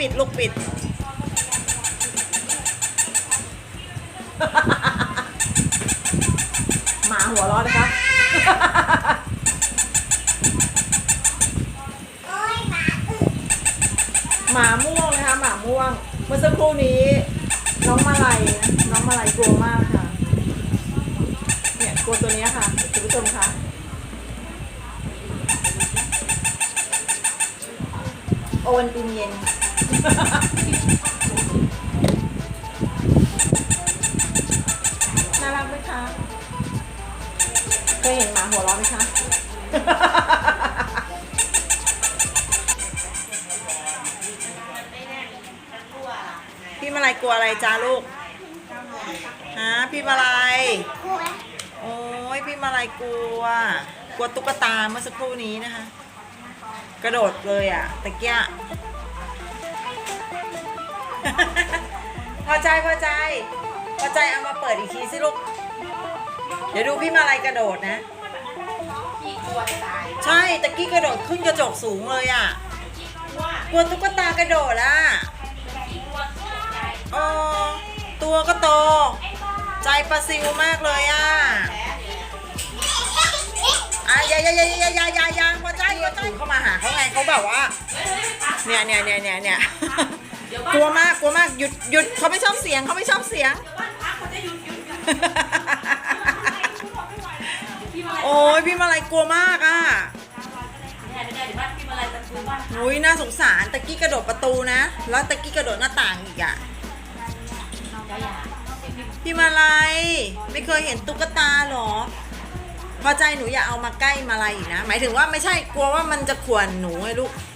ปิด ลูกปิด หมาหัวร้อนนะคะหมาม่วงนะคะ หมาม่วง เมื่อสักครู่นี้ น้องมาลัยน้องมาลัยกลัวมากค่ะ เนี่ยกลัวตัวนี้ค่ะคุณผู้ชมคะโอนอินเย็น น่ารักไหมคะ เคยเห็นหมาหัวเร้อนไหมคะ พี่มาลัยกลัวอะไรจ้าลูก ฮะ พี่มาลัยโอ้ยพี่มาลัยกลัว กลัวตุ๊กตาเมื่อสักครู่นี้นะคะ กระโดดเลยอะตะเกีย พอใจพอใจ พอใจเอามาเปิดอีกทีสิลูก เดี๋ยวดูพี่มาลัยกระโดดนะใช่ตะกี้กระโดดขึ้นกระจกสูงเลยอะกลัวตุ๊กตากระโดดอะอ๋อตัวก็โต ใจปลาซิวมากเลยอะอะอย่าอย่าอย่าอย่าอย่าอย่าอย่าพอใจพอใจเข้ามาหาเขาไงเขาแบบว่าเนี่ยเนี่ยเนี่ยเนี่ยเนี่ย กลัวมากกลัวมากหยุดหยุดเขาไม่ชอบเสียงเขาไม่ชอบเสียง โอ้ยพี่มาลัยกลัวมากอะอุ้ยน่าสงสารตะกี้กระโดดประตูนะ แล้วตะกี้กระโดดหน้าต่างอีกอะพี่มาลัยไม่เคยเห็นตุ๊กตาเหรอพอใจหนูอย่าเอามาใกล้มาลัยอีกนะ หมายถึงว่าไม่ใช่กลัวว่ามันจะข่วนหนูไงลูกไม่ควร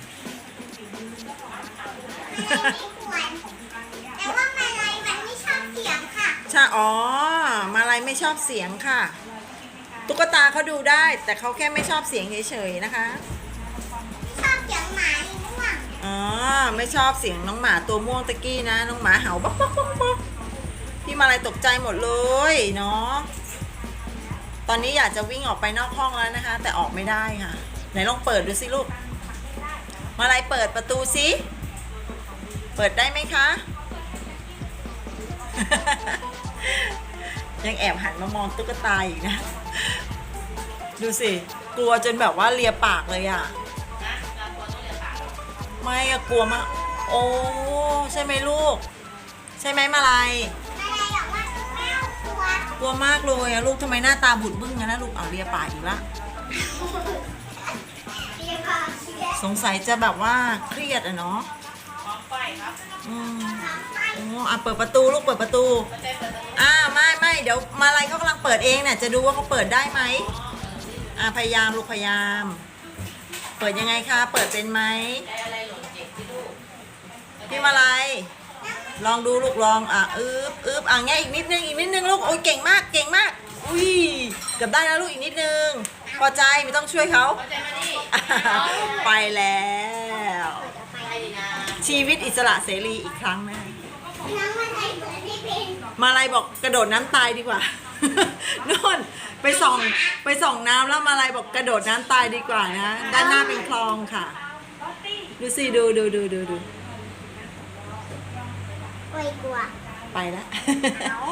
แต่ว่ามาลายมันไม่ชอบเสียงค่ะ ใช่อ๋อ มาลัยไม่ชอบเสียงค่ะ ตุ๊กตาเขาดูได้ แต่เขาแค่ไม่ชอบเสียงเฉยๆนะคะ ชอบเสียงหมาม่วงอ๋อ ไม่ชอบเสียงน้องหมาตัวม่วงตะกี้นะ น้องหมาเห่าบ๊อกบ๊อกบ๊อกบ๊อกพี่มาลัยตกใจหมดเลยเนาะ ตอนนี้อยากจะวิ่งออกไปนอกห้องแล้วนะคะ แต่ออกไม่ได้ค่ะ ไหนลองเปิดดูสิลูก มาลัยเปิดประตูสิ เปิดได้ไหมคะ ยังแอบหันมามองตุ๊กตาอีกนะ ดูสิ กลัวจนแบบว่าเลียปากเลยอะ ไม่อะกลัวมาก โอ้ ใช่ไหมลูก ใช่ไหมมาลายมาลายบอกว่าแม่กลัวกลัวมากเลยอะลูกทำไมหน้าตาบุดบึ้งงั้นนะลูกเอาเลียปากอีกละเรียกว่าเสียงสงสัยจะแบบว่าเครียดอะเนาะ อืมโอ้อะเปิดประตูลูกเปิดประตูอ่าไม่ไม่เดี๋ยวมาลายเขากำลังเปิดเองเนี่ยจะดูว่าเขาเปิดได้ไหมอ่าพยายามลูกพยายาม เปิดยังไงคะ เปิดเป็นไหมพี่มาลายลองดูลูกลองอะอึ๊บอึ๊บอะแง่อีกนิดนึงอีกนิดนึงลูกโอ้ยเก่งมากเก่งมาก อุ้ยเกือบได้แล้วลูกอีกนิดนึง พอใจไม่ต้องช่วยเขาไปแล้ว ชีวิตอิสระเสรีอีกครั้งนะน้องมาลายเหมือนไม่เป็นมาลายบอกกระโดดน้ำตายดีกว่า โน่นไปส่องไปส่องน้ำแล้วมาลายบอกกระโดดน้ำตายดีกว่านะ ด้านหน้าเป็นคลองค่ะ ดูสิดูดูดูดูดูโอ้ยกลัวไปแล้วเอา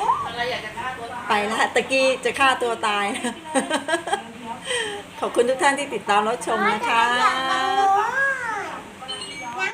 ไปแล้วตะกี้จะฆ่าตัวตายนะขอบคุณทุกท่านที่ติดตามรับชมนะคะ